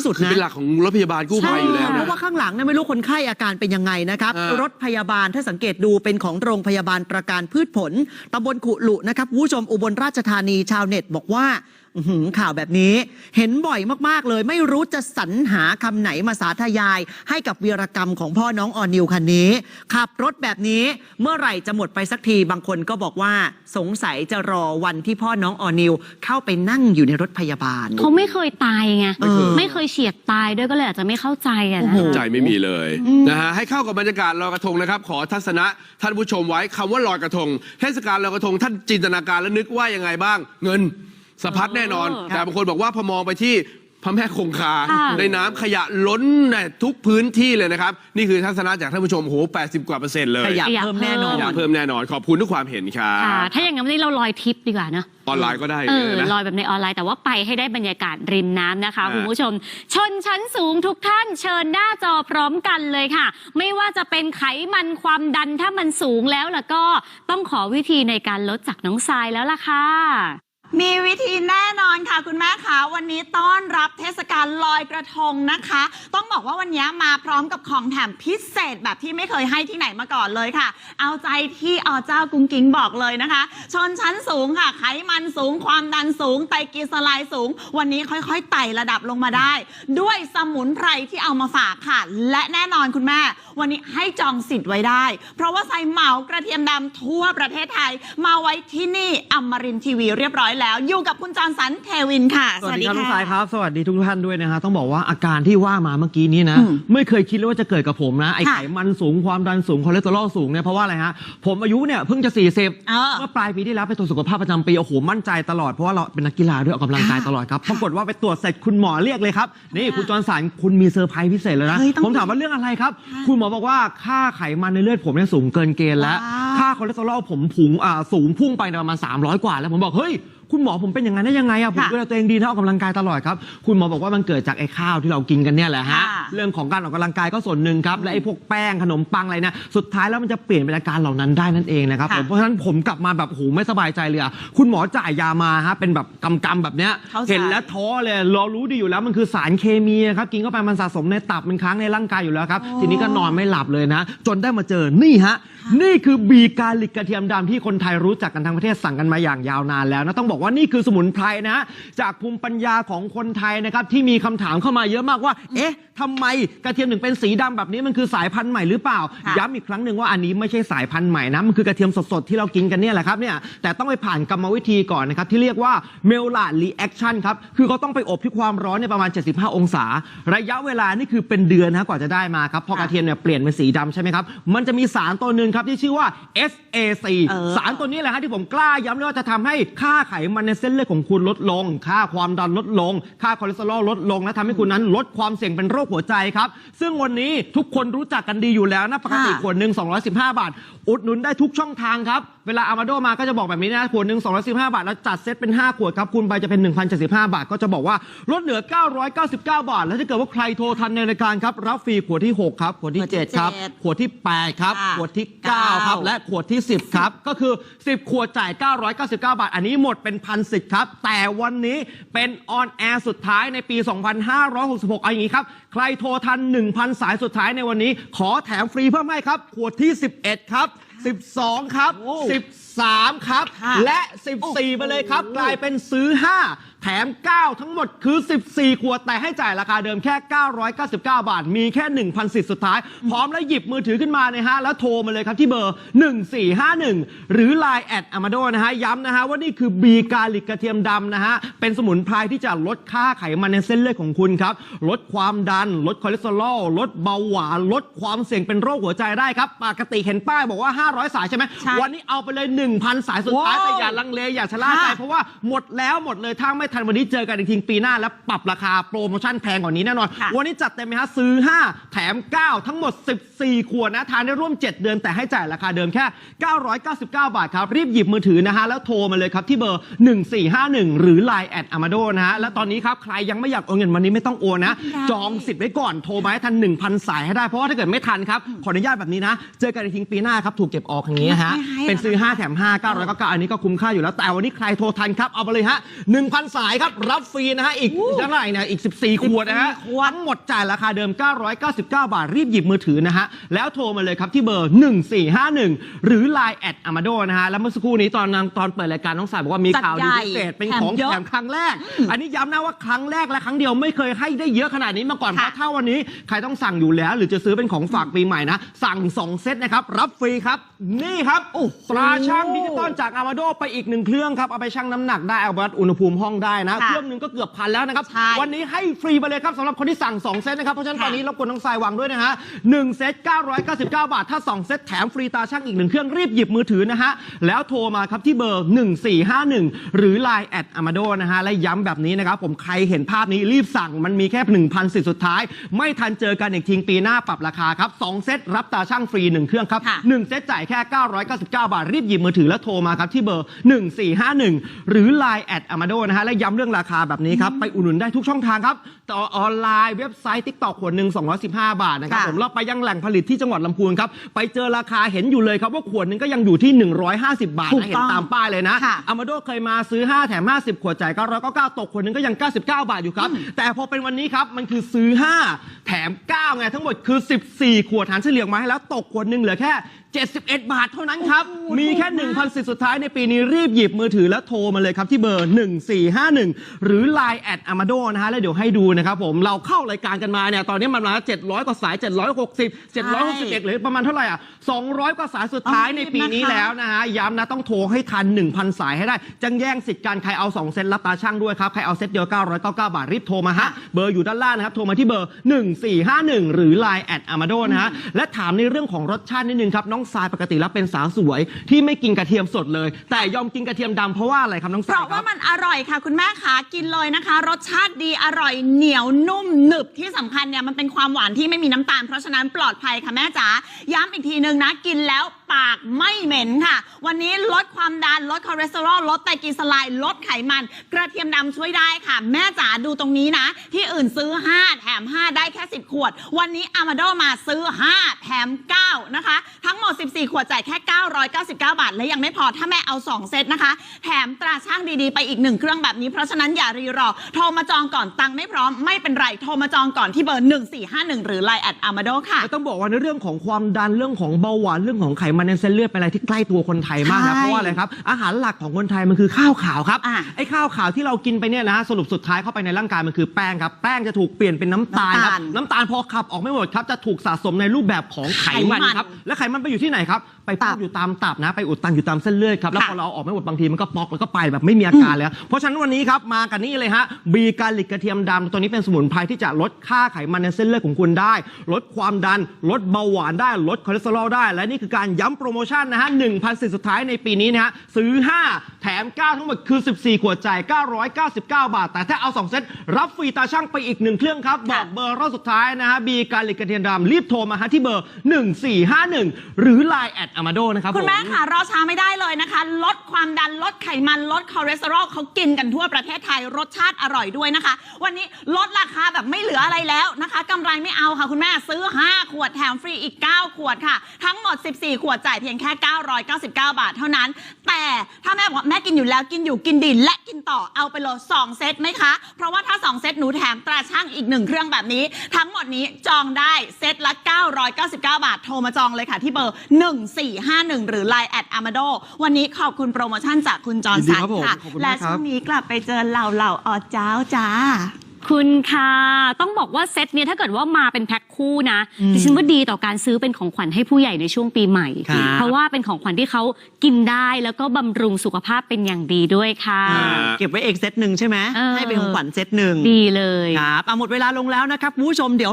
ที่สุดคือนะเป็นหลักของรถพยาบาลกู้ภัยอยู่แล้วเพนะราะว่าข้างหลังเนี่ยไม่รู้คนไข้อาการเป็นยังไงนะครับอ่ารถพยาบาลถ้าสังเกตดูเป็นของโรงพยาบาลประการพืชผลตำบลขุลุนะครับคุณผู้ชมอุบลราชธานีชาวเน็ตบอกว่าอื้อหือข่าวแบบนี้เห็นบ่อยมากๆเลย ไม่รู้จะสรรหาคำไหนมาสาธยาย ให้กับวีรกรรมของพ่อน้องออนิวคันนี้ ขับรถแบบนี้เมื่อไหร่จะหมดไปสักทีบางคนก็บอกว่าสงสัยจะรอวันที่พ่อน้องออนิว เข้าไปนั่งอยู่ในรถพยาบาล เขาไม่เคยตายไงไม่เคย ไม่เคยเฉียดตายด้วยก็เลยอาจจะไม่เข้าใจอะนะโอ้โหใจไม่มีเลยนะฮะให้เข้ากับบรรยากาศลอยกระทงนะครับ ขอทัศนะท่านผู้ชมไว้คำว่าลอยกระทง เทศกาลลอยกระทงท่านจินตนาการและนึกว่ายังไงบ้าง เงิน สะพัดแน่นอนเออแต่บางคนบอกว่าพอมองไปที่พระแม่คงคาค่ะในน้ำขยะล้นในทุกพื้นที่เลยนะครับ นี่คือทัศนะจากท่านผู้ชมโห80 กว่าเปอร์เซ็นต์เลยขยะเพิ่มแน่นอนขยะเพิ่มแน่นอน ขอบคุณทุกความเห็นครัค่ะบ ถ้าอย่างนั้นวันนี้เราลอยทิปดีกว่าเนอะออนไลน์ก็ได้เออนะ ลอยแบบในออนไลน์แต่ว่าไปให้ได้บรรยากาศริมน้ำนะคะ อ่า คุณผู้ชม ชนชั้นสูงทุกท่านเชิญหน้าจอพร้อมกันเลยค่ะ ไม่ว่าจะเป็นไขมันความดันถ้ามันสูงแล้วล่ะก็ต้องขอวิธีในการลดจากน้องทรายแล้วล่ะค่ะ มีวิธีแน่นอนค่ะคุณแม่คะวันนี้ต้อนรับเทศกาลลอยกระทงนะคะ ต้องบอกว่าวันนี้มาพร้อมกับของแถมพิเศษแบบที่ไม่เคยให้ที่ไหนมาก่อนเลยค่ะ เอาใจที่อเจ้ากุ้งกิ้งบอกเลยนะคะ ชนชั้นสูงค่ะ ไขมันสูง ความดันสูง ไตรกลีเซอไรด์สูง วันนี้ค่อยๆไต่ระดับลงมาได้ ด้วยสมุนไพรที่เอามาฝากค่ะ และแน่นอนคุณแม่ วันนี้ให้จองสิทธิ์ไว้ได้ เพราะว่าใส่เหมากระเทียมดำทั่วประเทศไทย มาไว้ที่นี่อมรินทีวีเรียบร้อยแล้วอยู่กับคุณจอห์นสันเทวินค่ะสวัสดีครับน้องสายครับ สวัสดีทุกท่านด้วยนะฮะต้องบอกว่าอาการที่ว่ามาเมื่อกี้นี้นะอืมไม่เคยคิดเลยว่าจะเกิดกับผมนะไอค่ะไขมันสูงความดันสูงคอเลสเตอรอลสูงเนี่ยเพราะว่าอะไรฮะผมอายุเนี่ยเพิ่งจะ 40เออเมื่อปลายปีที่แล้วไปตรวจสุขภาพประจำปีโอ้โหมั่นใจตลอดเพราะว่าเราเป็นนักกีฬาด้วยออกกำลังกายค่ะตลอดครับปรากฏว่าไปตรวจเสร็จคุณหมอเรียกเลยครับนี่คุณจอห์นสันคุณมีเซอร์ไพรส์พิเศษเลยนะเฮ้ยต้องผมถามว่าเรื่องอะไรครับ คุณหมอบอกว่าค่าไขมันในเลือดผมเนี่ยสูงเกินเกณฑ์แล้วว้าวค่าคอเลสเตอรอลผมผุงอ่าสูงพุ่งไปประมาณ300 กว่าแล้วผมบอกเฮ้ย คุณหมอผมเป็นอย่างนั้นได้ยังไงอะผมค่ะดูแลตัวเองดีนะออกกำลังกายตลอดครับ คุณหมอบอกว่ามันเกิดจากไอ้ข้าวที่เรากินกันเนี่ยแหละฮะ ค่ะเรื่องของการออกกำลังกายก็ส่วนหนึ่งครับ และไอ้พวกแป้งขนมปังอะไรเนี่ยสุดท้ายแล้วมันจะเปลี่ยนเป็นอาการเหล่านั้นได้นั่นเองนะครับค่ะผม เพราะฉะนั้นผมกลับมาแบบโอ้โหไม่สบายใจเลยอะคุณหมอจ่ายยามาฮะ เป็นแบบกำๆแบบเนี้ย เข้าใจ เห็นแล้วท้อเลย เรารู้ดีอยู่แล้วมันคือสารเคมีครับ กินเข้าไปมันสะสมในตับมันค้างในร่างกายอยู่แล้วครับ ทีนี้ก็นอนไม่หลับเลยนะ จนได้มาเจอ นี่ฮะ นี่คือบีกาลิกกระเทียมดำที่คนไทยรู้จักกันทั้งประเทศสั่งกันมาอย่างยาวนานแล้วนะ ต้องบอกว่านี่คือสมุนไพรนะจากภูมิปัญญาของคนไทยนะครับที่มีคำถามเข้ามาเยอะมากว่า เอ๊ะทำไมกระเทียมถึงเป็นสีดำแบบนี้มันคือสายพันธุ์ใหม่หรือเปล่าค่ะย้ำอีกครั้งหนึ่งว่าอันนี้ไม่ใช่สายพันธุ์ใหม่นะมันคือกระเทียมสดๆที่เรากินกันเนี่ยแหละครับเนี่ยแต่ต้องไปผ่านกรรมวิธีก่อนนะครับที่เรียกว่าเมลลารีแอคชั่นครับคือเขาต้องไปอบที่ความร้อนเนี่ยประมาณ 75 องศา ระยะเวลานี่คือเป็นเดือนนะกว่าจะได้มาครับพอกระเทียมเนี่ยเปลี่ยนเป็นสีดำใช่ไหมครับมันจะมีสารตัวหนึ่งครับที่ชื่อว่า SAC เออสารตัวนี้แหละฮะที่ผมกล้าย้ำเลยว่าจะทำให้ค่าไขมันในเส้นเลือดของคุณลดลง ค่าความดันลดลง ค่าคอเลสเตอรอลลดลงและทำให้คุณนั้นลดความเสี่ยงเป็นโรคหัวใจครับ ซึ่งวันนี้ทุกคนรู้จักกันดีอยู่แล้วนะปกติค่ะ ขวดหนึ่ง215 บาท อุดหนุนได้ทุกช่องทางครับ เวลาอามาโดมาก็จะบอกแบบนี้นะขวดหนึ่ง215 บาท แล้วจัดเซตเป็น 5 ขวดครับคุณไปจะเป็น 1,075 บาท ก็จะบอกว่าลดเหลือ 999 บาท แล้วถ้าเกิดว่าใครโทรทันในรายการครับรับฟรีขวดที่ 6 ครับขวดที่ขวดที่7ครับเจ็ดขวดที่ 8 ครับ ค่ะขวดที่ 9 ครับและขวดที่ 10 ครับ ก็คือ 10 ขวดจ่าย 999 บาท อันนี้หมดเป็นพันสิทธิ์ครับ แต่วันนี้เป็นออนแอร์สุดท้ายในปี 2566เอาอย่างนี้ครับ ใครโทรทัน 1,000 สายสุดท้ายในวันนี้ ขอแถมฟรีเพิ่มให้ครับ ขวดที่ 11 ครับ 12 ครับ 13 ครับค่ะและ 14 ไปเลยครับ กลายเป็นซื้อ 5 แถม 9 ทั้งหมดคือ 14 ขวด แต่ให้จ่ายราคาเดิมแค่ 999 บาท มีแค่ 1,000 สิทธิ์สุดท้าย พร้อมแล้วหยิบมือถือขึ้นมานะฮะ แล้วโทรมาเลยครับที่เบอร์ 1451 หรือ Line แอดอามาโดนะฮะ ย้ำนะฮะว่านี่คือบีกาลิกกระเทียมดำนะฮะ เป็นสมุนไพรที่จะลดค่าไขมันในเส้นเลือดของคุณครับ ลดความดัน ลดคอเลสเตอรอล ลดเบาหวาน ลดความเสี่ยงเป็นโรคหัวใจได้ครับ ปกติเห็นป้ายบอกว่า 500 สายใช่ไหมใช่วันนี้เอาไปเลย 1,000 สายสุดท้ายว้าวแต่อย่าลังเลอย่าชะล่าใจค่ะเพราะว่าหมดแล้วหมดเลยถ้าไม่ทันวันนี้เจอกันอีกทีปีหน้าแล้วปรับราคาโปรโมชั่นแพงกว่านี้แน่นอน ค่ะ วันนี้จัดเต็มไหมฮะซื้อ 5 แถม 9 ทั้งหมด 14 ขวดนะทานได้ร่วม 7 เดือนแต่ให้จ่ายราคาเดิมแค่ 999 บาทครับ รีบหยิบมือถือนะฮะ แล้วโทรมาเลยครับ ที่เบอร์ 1451 หรือ Line แอดอามาโดนะฮะ และตอนนี้ครับ ใครยังไม่อยากโอนเงินวันนี้ไม่ต้องโอนนะ จองสิทธิ์ไว้ก่อนโทรมาให้ทัน 1,000 สายให้ได้เพราะว่าถ้าเกิดไม่ทันครับขออนุญาตแบบนี้นะเจอกันอีกทีปีหน้าครับถูกเก็บออกอย่างนี้ฮะไม่ให้ เป็นซื้อ 5 แถม 5 999อันนี้ก็คุ้มค่าอยู่แล้วแต่วันนี้ใครโทรทันครับเอาไปเลยฮะ1,000สายครับรับฟรีนะฮะอีกเท่าไหร่เนี่ยอีก 14 ขวดนะฮะขวดทั้งหมดจ่ายราคาเดิม 999 บาทรีบหยิบมือถือนะฮะแล้วโทรมาเลยครับที่เบอร์ 1451 หรือ Line แอดอามาโดนะฮะแล้วเมื่อสักครู่นี้ตอนนั้นตอนเปิดรายการน้องสายบอกว่ามีจัดข่าวดีใหญ่พิเศษเป็นแถมของเยอะแถมครั้งแรก อันนี้ย้ำนะว่าครั้งแรกและครั้งเดียวไม่เคยให้ได้เยอะขนาดนี้มาก่อนเพค่ะราะถ้าวันนี้ใครต้องสั่งอยู่แล้ว หรือจะซื้อเป็นของฝากปีใหม่นะสั่ง 2 เซตนะครับรับฟรีครับนี่ครับตราช่างดิจิตอลจากอามาโดไปอีกหนึ่งเครื่องครับเอาไปชั่งน้ำหนักได้เอาวัดอุณหภูมิห้องได้นะค่ะเครื่องหนึงก็เกือบพันแล้วนะครับ ใช่วันนี้ให้ฟรีไปเลยครับสำหรับคนที่สั่ง 2 เซตนะครับ เพราะฉะนั้นค่ะตอนนี้รบกวนน้องสายวางด้วยนะฮะ1เซต 999 บาท ถ้า 2 เซตแถมฟรีตาช่างอีกหนึ่งเครื่องรีบหยิบมือถือนะฮะ แล้วโทรมาครับที่เบอร์ 1451 หรือ Line แอดอามาโดนะฮะ และย้ำแบบนี้นะครับ ผมใครเห็นภาพนี้รีบสั่งมันมีแค่1,000สิทธิ์สุดท้าย ไม่ทันเจอกันอีกทีปีหน้าปรับราคาครับ2เซตรับตาช่างฟรี1เครื่องครับค่ะ1เซตจ่ายแค่ 999 บาทรีบหยิบมือถือแล้วโทรมาครับที่เบอร์ 1451 หรือ Line แอดอามาโดนะฮะและย้ำเรื่องราคาแบบนี้ครับ ไปอุดหนุนได้ทุกช่องทางครับ ต่อออนไลน์เว็บไซต์ TikTok ขวดหนึ่ง215 บาทนะครับค่ะ ผมเราไปยังแหล่งผลิตที่จังหวัดลำพูนครับ ไปเจอราคาเห็นอยู่เลยครับ ว่าขวดหนึงก็ยังอยู่ที่ 150 บาทถูกนะเห็ต้นองตามป้ายเลยนะ ค่ะอามาโดเคยมาซื้อ 5 แถม 50 ขวดจ่าย999ตกขวดหนึงก็ยัง 99 บาทอยู่ครับ แต่พอเป็นวันนี้ครับ มันคือซื้อ 5 แถม 9 ไง ทั้งหมดคือ 14 ขวดหารเฉลี่ยมาให้แล้วตกขวดหนึงเหลือแค่71 บาทเท่านั้นครับ มีแค่ 1,000สิทธิ์สุดท้ายในปีนี้รีบหยิบมือถือแล้วโทรมาเลยครับ ที่เบอร์ 1451 หรือ Line แอดอามาโดนะฮะ แล้วเดี๋ยวให้ดูนะครับผม เราเข้ารายการกันมาเนี่ย ตอนนี้มันมาแล้ว700 กว่าสาย 760 761หรือประมาณเท่าไหร่อะ 200 กว่าสายสุดท้ายในปีนี้แล้วนะฮะ ย้ำนะต้องโทรให้ทัน 1,000 สายให้ได้ จังแย่งสิทธิ์การใครเอา 2 เซตรับตาช่างด้วยครับ ใครเอาเซตเดียว 999 บาทรีบโทรมาฮะ เบอร์อยู่ด้านล่างนะครับ โทรมาที่เบอร์ 1451 หรือ Line แอดอามาโดนะฮะ และถามในเรื่องของรสชาตินิดนึงครับน้องทรายปกติแล้วเป็นสาวสวย ที่ไม่กินกระเทียมสดเลย แต่ยอมกินกระเทียมดำเพราะว่าอะไรครับน้องทเพรายราะคว่ารับ มันอร่อยค่ะ คุณแม่ขากินเลยนะคะ รสชาติดีอร่อยเหนียวนุ่มหนึบที่สำคัญเนี่ยมันเป็นความหวานที่ไม่มีน้ำตาล เพราะฉะนั้นปลอดภัยค่ะแม่จ๋าย้ำอีกทีนึงนะ กินแล้วปากไม่เหม็นค่ะ วันนี้ลดความดันลดคอเลสเตอรอลลดไตรกลีเซอไรด์ลดไขมัน กระเทียมดำช่วยได้ค่ะ แม่จ๋าดูตรงนี้นะ ที่อื่นซื้อ 5 แถม 5 ได้แค่ 10 ขวด วันนี้อามาโดมาซื้อ 5 แถม 9 นะคะ ทั้งหมด14 ขวดจ่ายแค่ 999 บาท และยังไม่พอถ้าแม่เอา 2 เซตนะคะ แถมตราช่างดีๆ ไปอีกหนึ่งเครื่องแบบนี้ เพราะฉะนั้นอย่ารีรอ โทรมาจองก่อนตังค์ไม่พร้อมไม่เป็นไร โทรมาจองก่อนที่เบอร์ 1451 หรือ Line แอดอามาโดค่ะ ต้องบอกว่าในเรื่องของความดันเรื่องของเบาหวานเรื่องของไขมันในเส้นเลือดเป็นอะไรที่ใกล้ตัวคนไทยมากนะใช่เพราะว่าอะไรครับอาหารหลักของคนไทยมันคือข้าวขาวครับอะไอ้ข้าวขาวที่เรากินไปเนี่ยนะสรุปสุดท้ายเข้าไปในร่างกายมันคือแป้งครับแป้งจะถูกเปลี่ยนเป็นน้ำตาลครับน้ำตาลน้ำตาลพอขับออกไม่หมดครับจะถูกสะสมในรูปแบบของไขมันไขมันครับและไขมันไปอยู่ที่ไหนครับ ไปพตัอกบอยู่ตามตับนะ ไปอุดตันอยู่ตามเส้นเลือดครับ แล้วค่ะพอเราเอาออกไม่หมดบางทีมันก็ป๊อกแล้วก็ไปแบบไม่มีอาการแล้วเพราะฉะนั้นวันนี้ครับมากันนี่เลยฮะบีการลิกกระเทียมดำตัวนี้เป็นสมุนไพรที่จะลดค่าไขมันในเส้นเลือดของคุณได้ ลดความดัน ลดเบาหวานได้ ลดคอเลสเตอรอลได้ และนี่คือการย้ำโปรโมชั่นนะฮะ1,000สิทธิ์สุดท้ายในปีนี้นะฮะซื้อ 5 แถม 9 ทั้งหมดคือ 14 ขวดจ่าย 999 บาท แต่ถ้าเอา 2 เซตรับฟรีตาช่างไปอีก 1 เครื่องครับ บอกเบอร์รอบสุดท้ายนะฮะบีการลิกกระเทียมดำรีบโทรมาฮะที่เบอร์ 1451 หรือ Line แอดอามาโดนะครับคุณแม่ผมค่ะรอช้าไม่ได้เลยนะคะ ลดความดันลดไขมันลดคอเลสเตอรอลเขากินกันทั่วประเทศไทยรสชาติอร่อยด้วยนะคะ วันนี้ลดราคาแบบไม่เหลืออะไรแล้วนะคะกำไรไม่เอาค่ะคุณแม่ซื้อ 5 ขวดแถมฟรีอีก 9 ขวดค่ะ ทั้งหมด 14 ขวดจ่ายเพียงแค่ 999 บาทเท่านั้น แต่ถ้าแม่บอกว่าแม่กินอยู่แล้วกินอยู่กินดินและกินต่อเอาไปเลย2เซตไหมคะ เพราะว่าถ้า 2 เซตหนูแถมตราช่างอีก1เครื่องแบบนี้ ทั้งหมดนี้จองได้เซตละ 999 บาทโทรมาจองเลยค่ะที่เบอร์1451 หรือ Line แอดอามาโดวันนี้ขอบคุณโปรโมชั่นจากคุณจอห์นยินดีสันครับผมค่ะ ขอบคุณและมากครับ ช่วงนี้กลับไปเจอเหล่าเหล่าออเจ้าจ้า คุณค่ะ ต้องบอกว่าเซตเนี้ยถ้าเกิดว่ามาเป็นแพ็คคู่นะดิฉันว่าดีต่อการซื้อเป็นของขวัญให้ผู้ใหญ่ในช่วงปีใหม่ ครับ เพราะว่าเป็นของขวัญที่เขากินได้แล้วก็บำรุงสุขภาพเป็นอย่างดีด้วยค่ะ อ่า เก็บไว้เองเซตหนึ่งใช่ไหมเออ ให้เป็นของขวัญเซตหนึ่งดีเลย ครับเอาหมดเวลาลงแล้วนะครับคุณผู้ชมเดี๋ยว